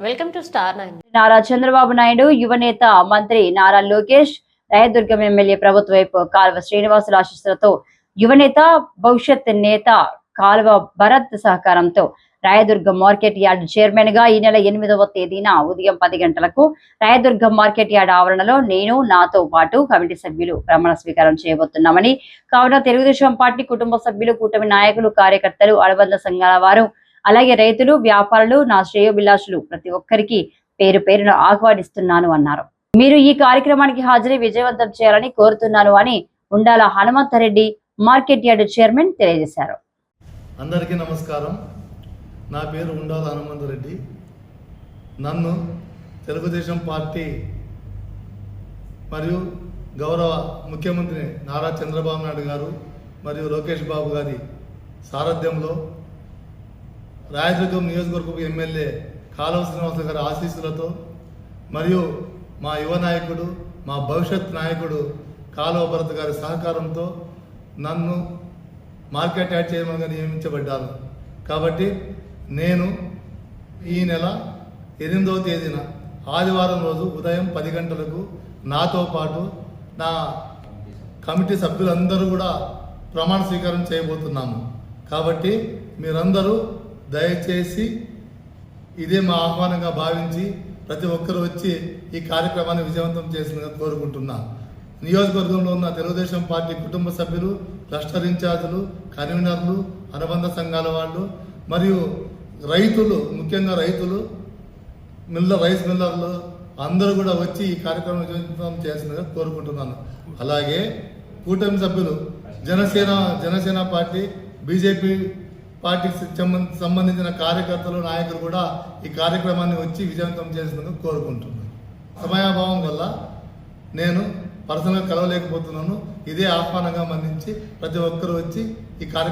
Welcome to Star Nine. Nara Chandrababu Naidu యువనేత మంత్రి Nara Lokesh Rayadurgam MLA ప్రభుత్వ వైపు కాల్వ శ్రీనివాసుల ఆశీస్సులతో యువనేత భవిష్యత్ నేత కాల్వ భరత్ సహకారంతో రాయదుర్గం మార్కెట్ యార్డ్ చైర్మన్గా ఈ నెల ఎనిమిదవ తేదీన ఉదయం పది గంటలకు రాయదుర్గం మార్కెట్ యార్డ్ ఆవరణలో నేను నాతో పాటు కమిటీ సభ్యులు ప్రమాణ స్వీకారం చేయబోతున్నామని. కావున తెలుగుదేశం పార్టీ కుటుంబ సభ్యులు కూటమి నాయకులు కార్యకర్తలు అనుబంధ సంఘాల వారు అలాగే రైతులు వ్యాపారులు నా శ్రేయోభిలాషులు ప్రతి ఒక్కరికి పేరు పేరున ఆహ్వానిస్తున్నాను అన్నారు. మీరు ఈ కార్యక్రమానికి హాజరై విజయవంతం చేయాలని కోరుతున్నాను అని ఉండాల హనుమంతరెడ్డి మార్కెట్ యార్డ్ చైర్మన్ తెలియజేశారు. అందరికీ నమస్కారం. నా పేరు ఉండాల హనుమంతరెడ్డి. నన్ను తెలుగుదేశం పార్టీ మరియు గౌరవ ముఖ్యమంత్రి నారా చంద్రబాబు నాయుడు గారు మరియు లోకేష్ బాబు గారి సారథ్యంలో రాయదుర్గం నియోజకవర్గపు ఎమ్మెల్యే కాలువ శ్రీనివాస గారి ఆశీస్సులతో మరియు మా యువ నాయకుడు మా భవిష్యత్ నాయకుడు కాలువ భరత్ గారి సహకారంతో నన్ను మార్కెట్ యాడ్ చైర్మన్గా నియమించబడ్డాను. కాబట్టి నేను ఈ నెల ఎనిమిదవ తేదీన ఆదివారం రోజు ఉదయం పది గంటలకు నాతో పాటు నా కమిటీ సభ్యులందరూ కూడా ప్రమాణ స్వీకారం చేయబోతున్నాము. కాబట్టి మీరందరూ దయచేసి ఇదే మా ఆహ్వానంగా భావించి ప్రతి ఒక్కరు వచ్చి ఈ కార్యక్రమాన్ని విజయవంతం చేసిందిగా కోరుకుంటున్నా. నియోజకవర్గంలో ఉన్న తెలుగుదేశం పార్టీ కుటుంబ సభ్యులు క్లస్టర్ ఇన్ఛార్జీలు కన్వీనర్లు అనుబంధ సంఘాల వాళ్ళు మరియు రైతులు ముఖ్యంగా రైతులు మిల్ల రైస్ మిల్లర్లు అందరూ కూడా వచ్చి ఈ కార్యక్రమం విజయవంతం చేసిందిగా కోరుకుంటున్నాను. అలాగే కూటమి సభ్యులు జనసేన జనసేన పార్టీ బీజేపీ పార్టీకి సంబంధించి సంబంధించిన కార్యకర్తలు నాయకులు కూడా ఈ కార్యక్రమాన్ని వచ్చి విజయవంతం చేసినందుకు కోరుకుంటున్నాను. సమయాభావం వల్ల నేను పర్సనల్గా కలవలేకపోతున్నాను. ఇదే ఆహ్వానంగా మన్నించి ప్రతి ఒక్కరూ వచ్చి ఈ కార్యక్రమం